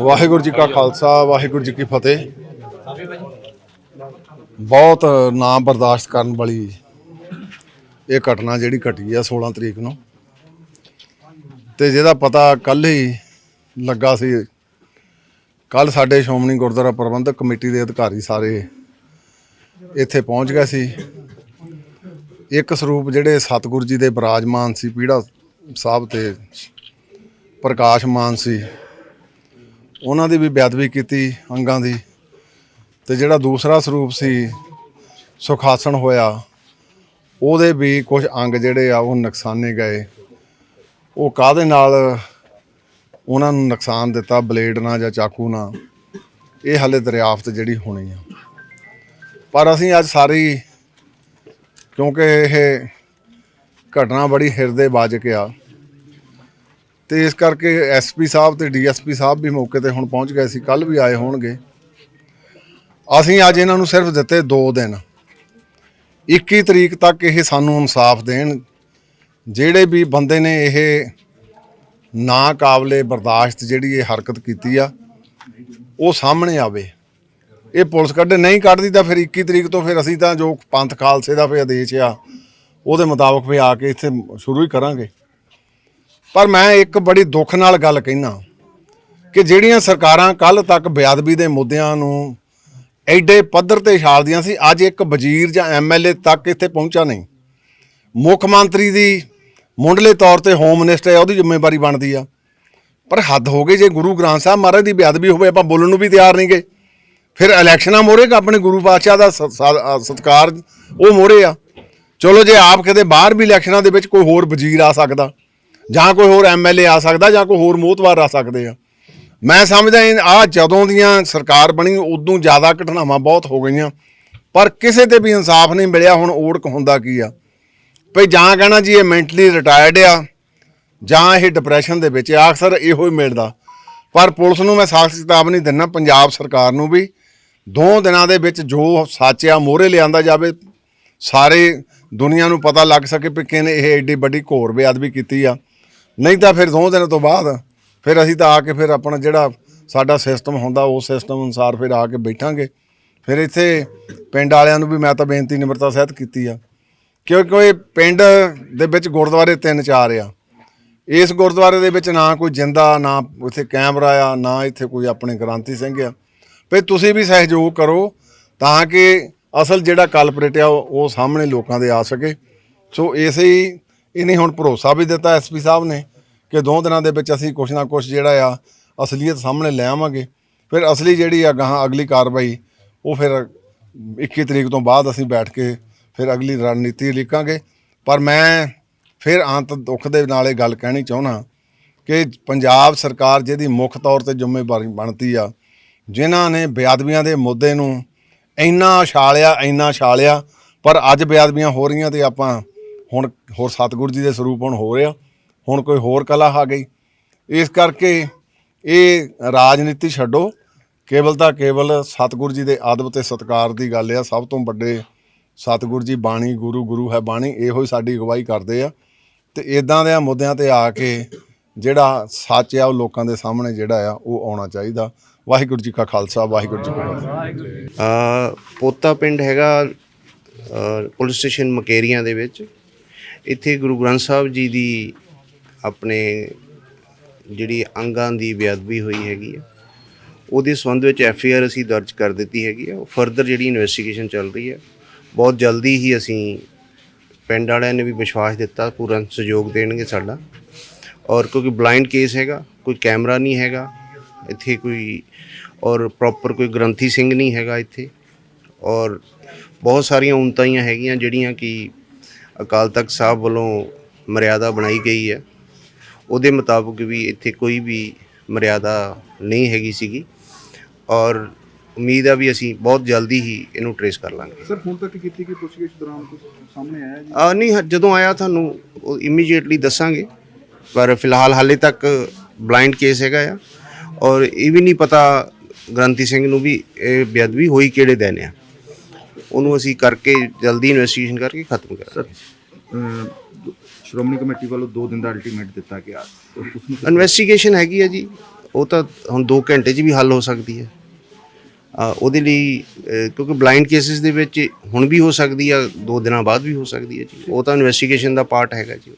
ਵਾਹਿਗੁਰੂ ਜੀ ਕਾ ਖਾਲਸਾ, ਵਾਹਿਗੁਰੂ ਜੀ ਕੀ ਫਤਿਹ। ਬਹੁਤ ਨਾ ਬਰਦਾਸ਼ਤ ਕਰਨ ਵਾਲੀ ਇਹ ਘਟਨਾ ਜਿਹੜੀ ਘਟੀ ਆ 16 ਤਰੀਕ ਨੂੰ। ਤੇ ਜਿਹਦਾ ਪਤਾ ਕੱਲ ਹੀ ਲੱਗਾ ਸੀ। ਕੱਲ ਸਾਡੇ ਸ਼੍ਰੋਮਣੀ ਗੁਰਦੁਆਰਾ ਪ੍ਰਬੰਧਕ ਕਮੇਟੀ ਦੇ ਅਧਿਕਾਰੀ ਸਾਰੇ ਇੱਥੇ ਪਹੁੰਚ ਗਏ ਸੀ। ਇੱਕ ਸਰੂਪ ਜਿਹੜੇ ਸਤਿਗੁਰੂ ਜੀ ਦੇ ਬਿਰਾਜਮਾਨ ਸੀ, ਪੀੜਾ ਸਾਹਿਬ ਤੇ ਪ੍ਰਕਾਸ਼ ਮਾਨ ਸੀ। ਉਹਨਾਂ ਦੀ ਵੀ ਬੇਅਦਬੀ ਕੀਤੀ ਅੰਗਾਂ ਦੀ ਤੇ ਜਿਹੜਾ ਦੂਸਰਾ ਸਰੂਪ ਸੀ ਸੁਖਾਸਨ ਹੋਇਆ, ਉਹਦੇ ਵੀ ਕੁਝ ਅੰਗ ਜਿਹੜੇ ਆ ਉਹ ਨੁਕਸਾਨੇ ਗਏ। ਉਹ ਕਾਹਦੇ ਨਾਲ ਉਹਨਾਂ ਨੂੰ ਨੁਕਸਾਨ ਦਿੱਤਾ, ਬਲੇਡ ਨਾਲ ਜਾਂ ਚਾਕੂ ਨਾਲ? ਇਹ ਹਲੇ ਦਰਿਆਫਤ ਜਿਹੜੀ ਹੋਣੀ ਆ। ਪਰ ਅਸੀਂ ਅੱਜ ਸਾਰੀ, ਕਿਉਂਕਿ ਇਹ ਘਟਨਾ ਬੜੀ ਹਿਰਦੇ ਵਾਜਕ ਆ ਤੇ ਇਸ ਕਰਕੇ ਐਸਪੀ ਸਾਹਿਬ ਤੇ ਡੀਐਸਪੀ ਸਾਹਿਬ ਵੀ ਮੌਕੇ ਤੇ ਹੁਣ ਪਹੁੰਚ ਗਏ ਸੀ ਕੱਲ ਵੀ ਆਏ ਹੋਣਗੇ। ਅਸੀਂ ਅੱਜ ਇਹਨਾਂ ਨੂੰ ਸਿਰਫ ਦਿੱਤੇ 2 ਦਿਨ। 21 ਤਰੀਕ ਤੱਕ ਇਹ ਸਾਨੂੰ ਇਨਸਾਫ ਦੇਣ। ਜਿਹੜੇ ਵੀ ਬੰਦੇ ਨੇ ਇਹ ਨਾ ਕਾਬਲੇ ਬਰਦਾਸ਼ਤ ਜਿਹੜੀ ਇਹ ਹਰਕਤ ਕੀਤੀ ਆ, ਉਹ ਸਾਹਮਣੇ ਆਵੇ। ਇਹ ਪੁਲਿਸ ਕੱਢੇ, ਨਹੀਂ ਕੱਢਦੀ ਤਾਂ ਫਿਰ 21 ਤਰੀਕ ਤੋਂ ਫਿਰ ਅਸੀਂ ਤਾਂ ਜੋ ਪੰਥ ਖਾਲਸੇ ਦਾ ਫਿਰ ਆਦੇਸ਼ ਆ, ਉਹਦੇ ਮੁਤਾਬਕ ਵੀ ਆ ਕੇ ਇੱਥੇ ਸ਼ੁਰੂ ਹੀ ਕਰਾਂਗੇ। ਪਰ ਮੈਂ ਇੱਕ ਬੜੀ ਦੁੱਖ ਨਾਲ ਗੱਲ ਕਹਿਣਾ ਕਿ ਜਿਹੜੀਆਂ ਸਰਕਾਰਾਂ ਕੱਲ ਤੱਕ ਬੇਅਦਬੀ ਦੇ ਮੁੱਦਿਆਂ ਨੂੰ ਐਡੇ ਪੱਧਰ ਤੇ ਛਾਲਦੀਆਂ ਸੀ, ਅੱਜ ਇੱਕ ਵਜ਼ੀਰ ਜਾਂ ਐਮਐਲਏ ਤੱਕ ਇੱਥੇ ਪਹੁੰਚਾ ਨਹੀਂ। ਮੁੱਖ ਮੰਤਰੀ ਦੀ ਮੁੱਢਲੇ ਤੌਰ ਤੇ ਹੋਮ ਮਿਨਿਸਟਰ ਹੈ, ਉਹਦੀ ਜ਼ਿੰਮੇਵਾਰੀ ਬਣਦੀ ਆ। ਪਰ ਹੱਦ ਹੋ ਗਈ, ਜੇ ਗੁਰੂ ਗ੍ਰੰਥ ਸਾਹਿਬ ਮਹਾਰਾਜ ਦੀ ਬੇਅਦਬੀ ਹੋਵੇ, ਆਪਾਂ ਬੋਲਣ ਨੂੰ ਵੀ ਤਿਆਰ ਨਹੀਂ ਗਏ ਫਿਰ ਇਲੈਕਸ਼ਨਾਂ ਮੋਰੇ ਆਪਣੇ ਗੁਰੂ ਪਾਤਸ਼ਾਹ ਦਾ ਸ- ਸ- ਸਤਿਕਾਰ, ਉਹ ਮੋਰੇ ਆ। ਚਲੋ ਜੇ ਆਪ ਕਿਤੇ ਬਾਹਰ ਵੀ ਇਲੈਕਸ਼ਨਾਂ ਦੇ ਵਿੱਚ ਕੋਈ ਹੋਰ ਵਜ਼ੀਰ ਆ ਸਕਦਾ ਜਾਂ ਕੋਈ ਹੋਰ ਐਮਐਲਏ ਆ ਸਕਦਾ ਜਾਂ ਕੋਈ ਹੋਰ ਮੋਹਤਵਾਰ ਆ ਸਕਦੇ ਆ। ਮੈਂ ਸਮਝਦਾ ਆ ਜਦੋਂ ਦੀਆਂ ਸਰਕਾਰ ਬਣੀ, ਉਦੋਂ ਜ਼ਿਆਦਾ ਘਟਨਾਵਾਂ ਬਹੁਤ ਹੋ ਗਈਆਂ। ਪਰ ਕਿਸੇ ਤੇ ਵੀ ਇਨਸਾਫ ਨਹੀਂ ਮਿਲਿਆ, ਹੁਣ ਓੜਕ ਹੁੰਦਾ ਕੀ ਆ? ਭਈ ਜਾਂ ਕਹਿਣਾ ਜੀ ਇਹ ਮੈਂਟਲੀ ਰਿਟਾਇਰਡ ਆ, ਜਾਂ ਇਹ ਡਿਪਰੈਸ਼ਨ ਦੇ ਵਿੱਚ ਆ, ਅਕਸਰ ਇਹੋ ਹੀ ਮਿਲਦਾ। ਪਰ ਪੁਲਿਸ ਨੂੰ ਮੈਂ ਸਖਤ ਚੇਤਾਵਨੀ ਦਿੰਦਾ ਪੰਜਾਬ ਸਰਕਾਰ ਨੂੰ ਵੀ। ਦੋ ਦਿਨਾਂ ਦੇ ਵਿੱਚ ਜੋ ਸੱਚ ਆ, ਮੋਹਰੇ ਲਿਆਂਦਾ ਜਾਵੇ। ਸਾਰੇ ਦੁਨੀਆ ਨੂੰ ਪਤਾ ਲੱਗ ਸਕੇ ਕਿ ਕਿਨੇ ਇਹ ਐਡੀ ਵੱਡੀ ਘੋਰ ਬੇਅਦਬੀ ਕੀਤੀ ਆ। ਨਹੀਂ ਤਾਂ ਫਿਰ ਦੋ ਦਿਨ ਤੋਂ ਬਾਅਦ ਫਿਰ ਅਸੀਂ ਤਾਂ ਆ ਕੇ ਫਿਰ ਆਪਣਾ ਜਿਹੜਾ ਸਾਡਾ ਸਿਸਟਮ ਹੁੰਦਾ ਉਸ ਸਿਸਟਮ ਅਨੁਸਾਰ ਫਿਰ ਆ ਕੇ ਬੈਠਾਂਗੇ। ਫਿਰ ਇੱਥੇ ਪਿੰਡ ਵਾਲਿਆਂ ਨੂੰ ਵੀ ਮੈਂ ਤਾਂ ਬੇਨਤੀ ਨਿਮਰਤਾ ਸਹਿਤ ਕੀਤੀ ਆ। ਕਿਉਂਕਿ ਪਿੰਡ ਦੇ ਵਿੱਚ ਗੁਰਦੁਆਰੇ ਤਿੰਨ ਚਾਰ ਆ। ਇਸ ਗੁਰਦੁਆਰੇ ਦੇ ਵਿੱਚ ਨਾ ਕੋਈ ਜਿੰਦਾ, ਨਾ ਇੱਥੇ ਕੈਮਰਾ ਆ, ਨਾ ਇੱਥੇ ਕੋਈ ਆਪਣੇ ਗ੍ਰਾਂਤੀ ਸਿੰਘ ਆ। ਵੀ ਤੁਸੀਂ ਵੀ ਸਹਿਯੋਗ ਕਰੋ ਤਾਂ ਕਿ ਅਸਲ ਜਿਹੜਾ ਕਲਪਰੇਟ ਆ ਉਹ ਉਹ ਸਾਹਮਣੇ ਲੋਕਾਂ ਦੇ ਆ ਸਕੇ। ਸੋ ਇਸੇ ਹੀ ਇਹਨੇ ਹੁਣ ਭਰੋਸਾ ਵੀ ਦਿੱਤਾ ਐਸਪੀ ਸਾਹਿਬ ਨੇ ਕਿ ਦੋ ਦਿਨਾਂ ਦੇ ਵਿੱਚ ਅਸੀਂ ਕੁਛ ਨਾ ਕੁਛ ਜਿਹੜਾ ਆ ਅਸਲੀਅਤ ਸਾਹਮਣੇ ਲੈ ਆਵਾਂਗੇ। ਫਿਰ ਅਸਲੀ ਜਿਹੜੀ ਆ ਗਾਹਾਂ ਅਗਲੀ ਕਾਰਵਾਈ, ਉਹ ਫਿਰ 21 ਤਰੀਕ ਤੋਂ ਬਾਅਦ ਅਸੀਂ ਬੈਠ ਕੇ ਫਿਰ ਅਗਲੀ ਰਣਨੀਤੀ ਲਿਖਾਂਗੇ। ਪਰ ਮੈਂ ਫਿਰ ਅੰਤ ਦੁੱਖ ਦੇ ਨਾਲ ਇਹ ਗੱਲ ਕਹਿਣੀ ਚਾਹੁੰਦਾ ਕਿ ਪੰਜਾਬ ਸਰਕਾਰ ਜਿਹਦੀ ਮੁੱਖ ਤੌਰ ਤੇ ਜ਼ਿੰਮੇਵਾਰੀ ਬਣਦੀ ਆ, ਜਿਨ੍ਹਾਂ ਨੇ ਬੇਅਦਬੀਆਂ ਦੇ ਮੁੱਦੇ ਨੂੰ ਇੰਨਾ ਛਾਲਿਆ ਇੰਨਾ ਛਾਲਿਆ, ਪਰ ਅੱਜ ਬੇਅਦਬੀਆਂ ਹੋ ਰਹੀਆਂ ਤੇ ਆਪਾਂ ਹੁਣ ਹੋਰ ਸਤਿਗੁਰੂ ਜੀ ਦੇ ਸਰੂਪ ਹੁਣ ਹੋ ਰਿਹਾ, ਹੁਣ ਕੋਈ ਹੋਰ ਕਲਾ ਆ ਗਈ। ਇਸ ਕਰਕੇ ਇਹ ਰਾਜਨੀਤੀ ਛੱਡੋ, ਕੇਵਲ ਤਾਂ ਕੇਵਲ ਸਤਿਗੁਰੂ ਜੀ ਦੇ ਆਦਬ ਤੇ ਸਤਕਾਰ ਦੀ ਗੱਲ ਆ। ਸਭ ਤੋਂ ਵੱਡੇ ਸਤਿਗੁਰੂ ਜੀ ਬਾਣੀ, ਗੁਰੂ ਗੁਰੂ ਹੈ ਬਾਣੀ, ਇਹੋ ਹੀ ਸਾਡੀ ਅਗਵਾਈ ਕਰਦੇ ਆ। ਤੇ ਇਦਾਂ ਦੇ ਮੁੱਦਿਆਂ ਤੇ ਆ ਕੇ ਜਿਹੜਾ ਸੱਚ ਆ, ਉਹ ਲੋਕਾਂ ਦੇ ਸਾਹਮਣੇ ਜਿਹੜਾ ਆ, ਉਹ ਆਉਣਾ ਚਾਹੀਦਾ। ਵਾਹਿਗੁਰੂ ਜੀ ਕਾ ਖਾਲਸਾ, ਵਾਹਿਗੁਰੂ ਜੀ ਕੀ ਫਤਿਹ। ਪੋਤਾ ਪਿੰਡ ਹੈਗਾ ਪੁਲਿਸ ਸਟੇਸ਼ਨ ਮਕੇਰੀਆਂ ਦੇ ਵਿੱਚ। ਇੱਥੇ ਗੁਰੂ ਗ੍ਰੰਥ ਸਾਹਿਬ ਜੀ ਦੀ ਆਪਣੇ ਜਿਹੜੀ ਅੰਗਾਂ ਦੀ ਬੇਅਦਬੀ ਹੋਈ ਹੈਗੀ ਹੈ, ਉਹਦੇ ਸੰਬੰਧ ਵਿੱਚ ਐਫ ਆਈ ਆਰ ਅਸੀਂ ਦਰਜ ਕਰ ਦਿੱਤੀ ਹੈਗੀ ਹੈ। ਫਰਦਰ ਜਿਹੜੀ ਇਨਵੈਸਟੀਗੇਸ਼ਨ ਚੱਲ ਰਹੀ ਹੈ, ਬਹੁਤ ਜਲਦੀ ਹੀ ਅਸੀਂ ਪਿੰਡ ਵਾਲਿਆਂ ਨੇ ਵੀ ਵਿਸ਼ਵਾਸ ਦਿੱਤਾ, ਪੂਰਾ ਸਹਿਯੋਗ ਦੇਣਗੇ ਸਾਡਾ। ਔਰ ਕਿਉਂਕਿ ਬਲਾਈਂਡ ਕੇਸ ਹੈਗਾ, ਕੋਈ ਕੈਮਰਾ ਨਹੀਂ ਹੈਗਾ, ਇੱਥੇ ਕੋਈ ਔਰ ਪ੍ਰੋਪਰ ਕੋਈ ਗ੍ਰੰਥੀ ਸਿੰਘ ਨਹੀਂ ਹੈਗਾ ਇੱਥੇ। ਔਰ ਬਹੁਤ ਸਾਰੀਆਂ ਉਨਤਾਈਆਂ ਹੈਗੀਆਂ ਜਿਹੜੀਆਂ ਕਿ ਅਕਾਲ ਤਖਤ ਸਾਹਿਬ ਵੱਲੋਂ ਮਰਿਆਦਾ ਬਣਾਈ ਗਈ ਹੈ। ਉਹਦੇ ਮੁਤਾਬਕ ਵੀ ਇੱਥੇ ਕੋਈ ਵੀ ਮਰਿਆਦਾ ਨਹੀਂ ਹੈਗੀ ਸੀਗੀ। ਔਰ ਉਮੀਦ ਆ ਵੀ ਅਸੀਂ ਬਹੁਤ ਜਲਦੀ ਹੀ ਇਹਨੂੰ ਟਰੇਸ ਕਰ ਲਾਂਗੇ। ਸਰ ਹੁਣ ਤੱਕ ਕੀਤੀ ਕਿ ਪੁੱਛਗਿੱਛ ਦੌਰਾਨ ਕੁਝ ਸਾਹਮਣੇ ਆਇਆ ਜੀ? ਆ ਨਹੀਂ ਜਦੋਂ ਆਇਆ ਤੁਹਾਨੂੰ ਇਮੀਡੀਏਟਲੀ ਦੱਸਾਂਗੇ। ਪਰ ਫਿਲਹਾਲ ਹਾਲੇ ਤੱਕ ਬਲਾਈਂਡ ਕੇਸ ਹੈਗਾ ਆ। ਔਰ ਇਹ ਵੀ ਨਹੀਂ ਪਤਾ ਗ੍ਰੰਥੀ ਸਿੰਘ ਨੂੰ ਵੀ ਇਹ ਬੇਅਦਬੀ ਹੋਈ ਕਿਹੜੇ ਦਿਨ ਆ। ਉਹਨੂੰ ਅਸੀਂ ਕਰਕੇ ਜਲਦੀ ਇਨਵੈਸਟੀਗੇਸ਼ਨ ਕਰਕੇ ਖਤਮ ਕਰਾਂਗੇ। ਅਹ, ਸ਼੍ਰੋਮਣੀ ਕਮੇਟੀ ਵੱਲੋਂ 2 ਦਿਨ ਦਾ ਅਲਟੀਮੇਟ ਦਿੱਤਾ ਗਿਆ। ਇਨਵੈਸਟੀਗੇਸ਼ਨ ਹੈਗੀ ਹੈ ਜੀ। ਉਹ ਤਾਂ ਹੁਣ 2 ਘੰਟੇ 'ਚ ਵੀ ਹੱਲ ਹੋ ਸਕਦੀ ਹੈ। ਉਹਦੇ ਲਈ ਕਿਉਂਕਿ ਬਲਾਈਂਡ ਕੇਸਿਸ ਦੇ ਵਿੱਚ ਹੁਣ ਵੀ ਹੋ ਸਕਦੀ ਆ 2 ਦਿਨਾਂ ਬਾਅਦ ਵੀ ਹੋ ਸਕਦੀ ਹੈ ਜੀ। ਉਹ ਤਾਂ ਇਨਵੈਸਟੀਗੇਸ਼ਨ ਦਾ ਪਾਰਟ ਹੈਗਾ ਜੀ।